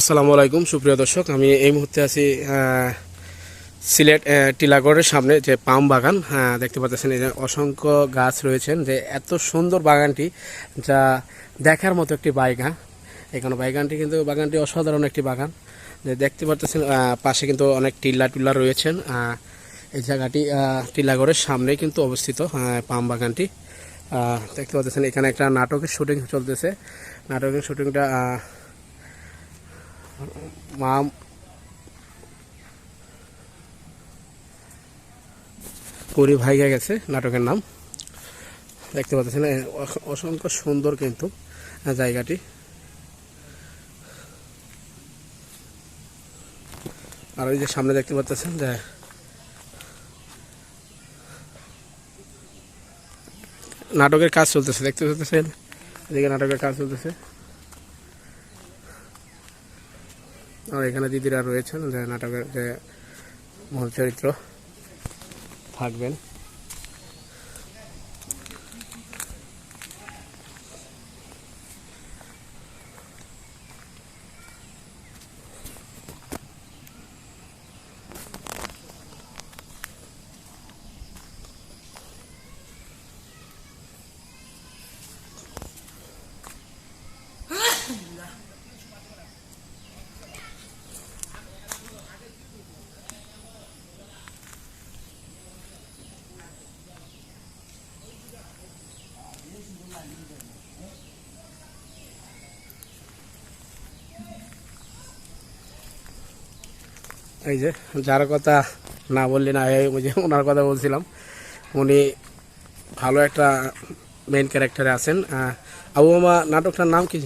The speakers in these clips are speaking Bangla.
আসসালামু আলাইকুম, সুপ্রিয় দর্শক। আমি এই মুহূর্তে আছি সিলেট টিলাগড়ের সামনে যে পাম বাগান। দেখতে পাচ্ছেন এই যে অসংখ্য গাছ রয়েছেন যে এত সুন্দর বাগানটি, যা দেখার মতো একটি বাগান এখানে বাগানটি কিন্তু, বাগানটি অসাধারণ একটি বাগান। যে দেখতে পাচ্ছেন পাশে কিন্তু অনেক টিল্লা টুল্লা রয়েছেন। এই জায়গাটি টিলাগড়ের সামনে কিন্তু অবস্থিত পাম বাগানটি। দেখতে পাচ্ছেন, এখানে একটা নাটকের শুটিং চলতেছে। নাটকের শুটিংটা মা পুরি ভাইগা গেছে, নাটকের নাম। দেখতে পাচ্ছেন অস- অসংখ্য সুন্দর কিন্তু জায়গাটি। আর ওই যে সামনে দেখতে পাচ্ছেন যে, নাটকের কাজ চলতেছে, দেখতে পাচ্ছেন? এদিকে নাটকের কাজ চলতেছে। আর এখানে দিদিরা রয়েছেন যে নাটকের যে মূল চরিত্র থাকবেন। এই যে যার কথা না বললি না যে ওনার কথা বলছিলাম উনি ভালো একটা মেইন ক্যারেক্টারে আছেন। আবু মামা নাটকটার নাম কি?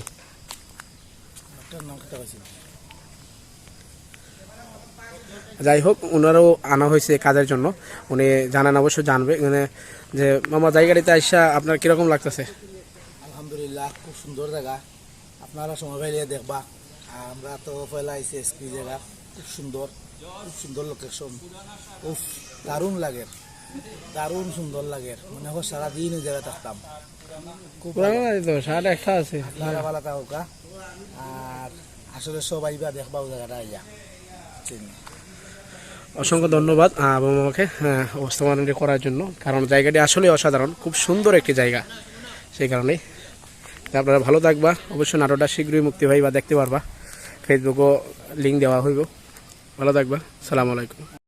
যাই হোক ওনারও আনা হয়েছে কাজের জন্য। উনি জানান অবশ্য জানবে। মানে যে মামা জায়গাটিতে আইসা আপনার কীরকম লাগতেছে? আলহামদুলিল্লাহ খুব সুন্দর জায়গা। আপনারা সময় পাইলে দেখবা। আমরা তো পয়লা আইসি এসপি জায়গা খুব সুন্দর খুব সুন্দর লোকেশন উফ দারুণ লাগে। দারুণ সুন্দর লাগে। মনে হয় সারাদিন ওই জায়গায় থাকতাম। খুব সাড়ে একটা আছে। ভালো থাকা আর আসলে সব আইবা দেখবা ওই জায়গাটা আইয়া অসংখ্য ধন্যবাদ আহ, অবস্থামানটি করার জন্য। কারণ জায়গাটি আসলে অসাধারণ খুব সুন্দর একটি জায়গা। সেই কারণেই। আপনারা ভালো থাকবা। অবশ্যই নাটকটা শীঘ্রই মুক্তি পাইবা দেখতে পারবা। ফেসবুকও লিঙ্ক দেওয়া হইব। ভালো থাকবা। সালাম আলাইকুম।